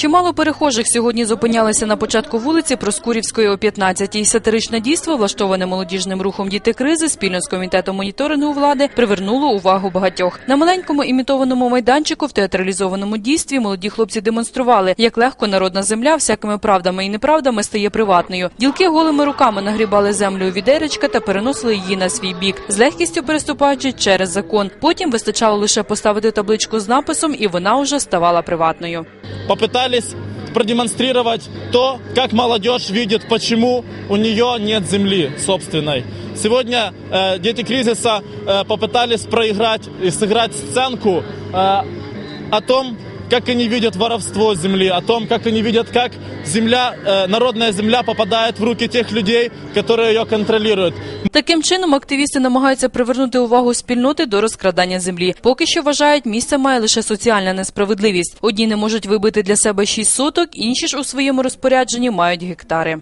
Чимало перехожих сьогодні зупинялися на початку вулиці Проскурівської о 15-й. Сатиричне дійство, влаштоване молодіжним рухом діти кризи спільно з комітетом моніторингу влади, привернуло увагу багатьох. На маленькому імітованому майданчику в театралізованому дійстві молоді хлопці демонстрували, як легко народна земля всякими правдами і неправдами стає приватною. Ділки голими руками нагрібали землю у відеречка та переносили її на свій бік, з легкістю переступаючи через закон. Потім вистачало лише поставити табличку з написом, і вона уже ставала приватною попытались продемонстрировать то, как молодежь видит, почему у нее нет земли собственной. Сегодня э, дети кризиса э, попытались проиграть и сыграть сценку э, о том, как они видят воровство земли, о том, как они видят, как земля, э, народная земля попадает в руки тех людей, которые ее контролируют. Таким чином активісти намагаються привернути увагу спільноти до розкрадання землі. Поки що вважають, місце має лише соціальна несправедливість. Одні не можуть вибити для себе шість соток, інші ж у своєму розпорядженні мають гектари.